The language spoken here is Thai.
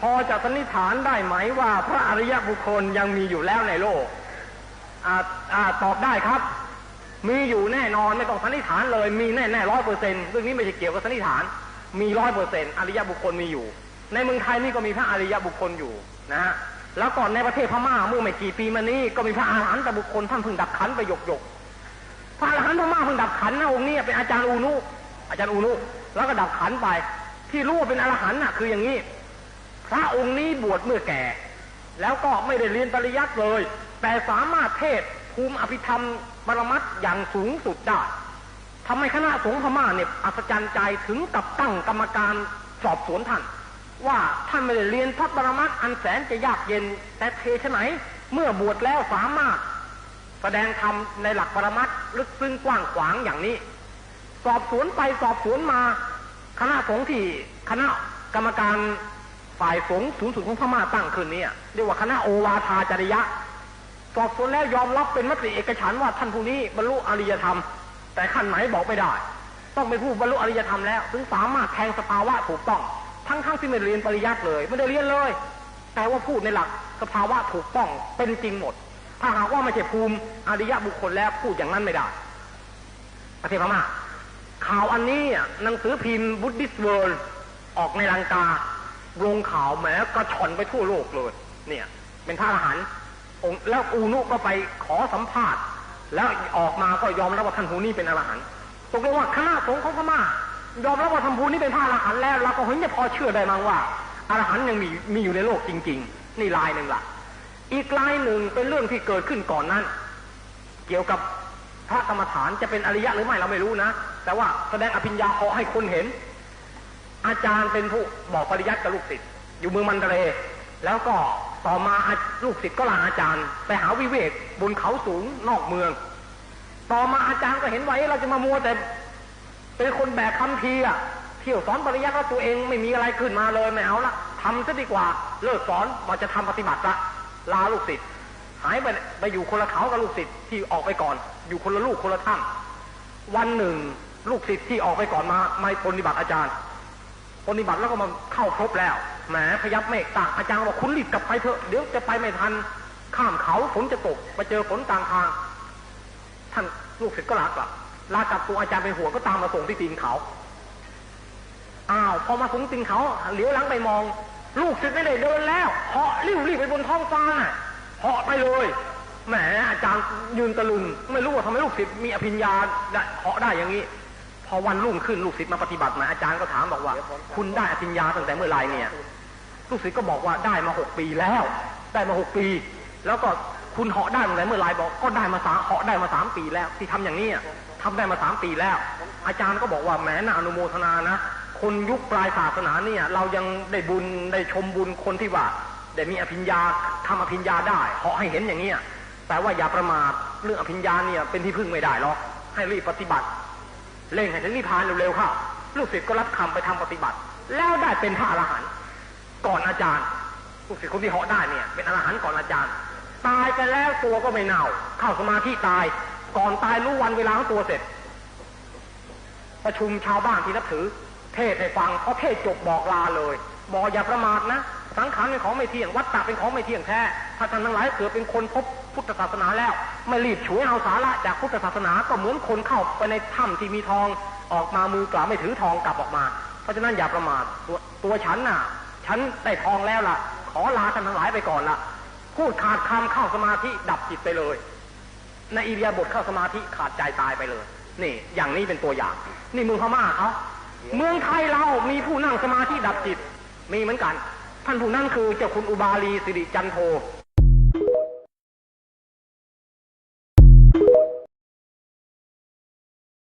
พอจะสันนิษฐานได้ไหมว่าพระอริยบุคคลยังมีอยู่แล้วในโลกอาอาตอบได้ครับ มีอยู่แน่นอนไม่ต้องสันนิษฐานเลย มีแน่แน่ร้อยเปอร์เซ็นต์เรื่องนี้ไม่ใช่เกี่ยวกับสันนิษฐาน มีร้อยเปอร์เซ็นต์อริยบุคคลมีอยู่ ในเมืองไทยนี่ก็มีพระอริยบุคคลอยู่นะฮะแล้วก่อนในประเทศพม่าเมื่อไม่กี่ปีมานี้ก็มีพระอาหารหันตบุคคลท่านเพิ่งดับขันไปหยกหยกพระอรหันต์พม่าเพิ่งดับขันนะองค์นี้เป็นอาจารย์อูนุอาจารย์อูนุแล้วก็ดับขันไป ที่รู้ว่าเป็นอรหันต์น่ะคืออย่างนี้ พระองค์นี้บวชเมื่อแก่ แล้วก็ไม่ได้เรียนปริยัติเลย แต่สามารถเทศภูมิอภิธรรมปรมัตอย่างสูงสุดได้ทำให้คณะสงฆ์พม่าเนี่ยอัศจรรย์ใจถึงกับตั้งกรรมการสอบสวนท่าน ว่าท่านไม่ได้เรียนพระปรมัตถ์อันแสนจะยากเย็นแต่เทชไหน เมื่อบวชแล้วสามารถ แสดงธรรมในหลักปรมัตลึกซึ้งกว้างขวางอย่างนี้ สอบสวนไปสอบสวนมา คณะสงฆ์ที่คณะกรรมการ ฝ่ายสงฆ์สูงสุดของพม่าตั้งขึ้นเนี่ยเรียกว่าคณะโอวาทาจริยะ สอบสวนแล้วยอมรับเป็นมติเอกฉันว่าท่านผู้นี้บรรลุอริยธรรม แต่ขั้นไหนบอกไม่ได้ ต้องเป็นผู้บรรลุอริยธรรมแล้ว ถึงสามารถแทงสภาวะถูกต้อง ทั้งๆทที่ไม่เรียนปริยัติเลยไม่ได้เรียนเลย แต่ว่าพูดในหลักสภาวะถูกต้องเป็นจริงหมด ถ้าหากว่าไม่ใช่ภูมิอริยบุคคลแล้วพูดอย่างนั้นไม่ได้ประเทศพม่าข่าวอันนี้หนังสือพิมพ์บุ d ดิสเวิร์ออกในลังกา ลงข่าวแหมกระชอนไปทั่วโลกเลย เนี่ย เป็นพระอรหันต์องค์แล้วอูนุก็ไปขอสัมภาษณ์ แล้วออกมาก็ยอมรับว่าท่านผู้นี้เป็นอรหันต์ตกลงว่าคณะสงฆ์ของพม่ายอมรับว่าท่านผู้นี้เป็นพระอรหันต์แล้วเราก็เห็นจะพอเชื่อได้มั้งว่าอรหันต์ยังมีมีอยู่ในโลกจริง ๆ นี่ลายหนึ่งละอีกลายหนึ่งเป็นเรื่องที่เกิดขึ้นก่อนนั้น เกี่ยวกับพระกรรมฐานจะเป็นอริยะหรือไม่เราไม่รู้นะ แต่ว่าแสดงอภิญญาขอให้คนเห็น อาจารย์เป็นผู้บอกปริยัติกับลูกศิษย์อยู่เมืองมันเดเรแล้วก็ต่อมาลูกศิษย์ก็ลาอาจารย์ ไปหาวิเวกบนเขาสูงนอกเมือง ต่อมาอาจารย์ก็เห็นไว้เราจะมามัวแต่ เป็นคนแบกคำพีร์อะเที่ยวสอนปริยัติว่าตัวเองไม่มีอะไรขึ้นมาเลยไม่เอาละทำซะดีกว่าเลิกสอนมาจะทำปฏิบัติละลาลูกศิษย์หายไปไปอยู่คนละเขากับลูกศิษย์ที่ออกไปก่อน อยู่คนละลูกคนละท่านวันหนึ่ง ลูกศิษย์ที่ออกไปก่อนมาไม่ปฏิบัติอาจารย์ ปฏิบัติแล้วก็มาเข้าพบแล้วแหมพยับเมฆตากอาจารย์บอกคุณรีบกลับไปเถอะเดี๋ยวจะไปไม่ทัน ข้ามเขาฝนจะตกไปเจอฝนกลางทาง ท่านลูกศิษย์ก็ลากลับลากลับตัวอาจารย์เป็นหัวก็ตามมาส่งที่ตีนเขาอ้าวพอมาถึงตีนเขาเหลียวหลังไปมอง ลูกศิษย์ไม่ได้เดินแล้วเหาะริ้วรีบไปบนท้องฟ้าน่ะเหาะไปเลยแหมอาจารย์ยืนตะลึงไม่รู้ว่าทำไมลูกศิษย์มีอภิญญาได้เหาะได้อย่างนี้ พอวันรุ่งขึ้นลูกศิษย์มาปฏิบัติมาอาจารย์ก็ถามบอกว่า คุณได้อภิญญาตั้งแต่เมื่อไรเนี่ย ลูกศิษย์ก็บอกว่าได้มาหกปีแล้ว ได้มาหกปี แล้วก็คุณเหาะได้ตั้งแต่เมื่อไรบอก ก็ได้มาสามเหาะได้มาสามปีแล้ว ที่ทำอย่างนี้อะทำได้มาสามปีแล้ว อาจารย์ก็บอกว่าแหมน่าอนุโมทนานะคนยุคปลายศาสนาเนี่ย เรายังได้บุญได้ชมบุญคนที่ว่าได้มีอภิญญาทำอภิญญาได้เหาะให้เห็นอย่างนี้ยแต่ว่าอย่าประมาทเรื่องอภิญญาเนี่ยเป็นที่พึ่งไม่ได้หรอกให้รีบปฏิบัติ เร่งให้ถึงนิพพานเร็วๆเข้าลูกศิษย์ก็รับคำไปทำปฏิบัติ แล้วได้เป็นพระอรหันต์ก่อนอาจารย์ลูกศิษย์คนที่เหาะได้เนี่ย เป็นอรหันต์ก่อนอาจารย์ ตายไปแล้วตัวก็ไม่เน่า เข้าสมาธิตาย ก่อนตายรู้วันเวลาของตัวเสร็จ ประชุมชาวบ้านที่นับถือ เทศให้ฟังพอเทศจบบอกลาเลย บอกอย่าประมาทนะ สังขารเป็นของไม่เที่ยง วัฏฏะเป็นของไม่เที่ยงแท้ถ้าท่านทั้งหลายเกิดเป็นคนพบพุทธศาสนาแล้ว ไม่รีบฉวยเอาสาระจากพุทธศาสนาก็เหมือนคนเข้าไปในถ้ำที่มีทองออกมามือกล่าไม่ถือทองกลับออกมา เพราะฉะนั้นอย่าประมาทตัวตัวฉันน่ะ ฉันได้ทองแล้วล่ะ ขอลาท่านทั้งหลายไปก่อนละพูดขาดคำเข้าสมาธิดับจิตไปเลย ในอิริยาบถเข้าสมาธิขาดใจตายไปเลย นี่ อย่างนี้เป็นตัวอย่าง นี่เมืองพม่าเขาเมืองไทยเรามีผู้นั่งสมาธิดับจิต มีเหมือนกัน ท่านผู้นั้นคือเจ้าคุณอุบาลีสิริจันโท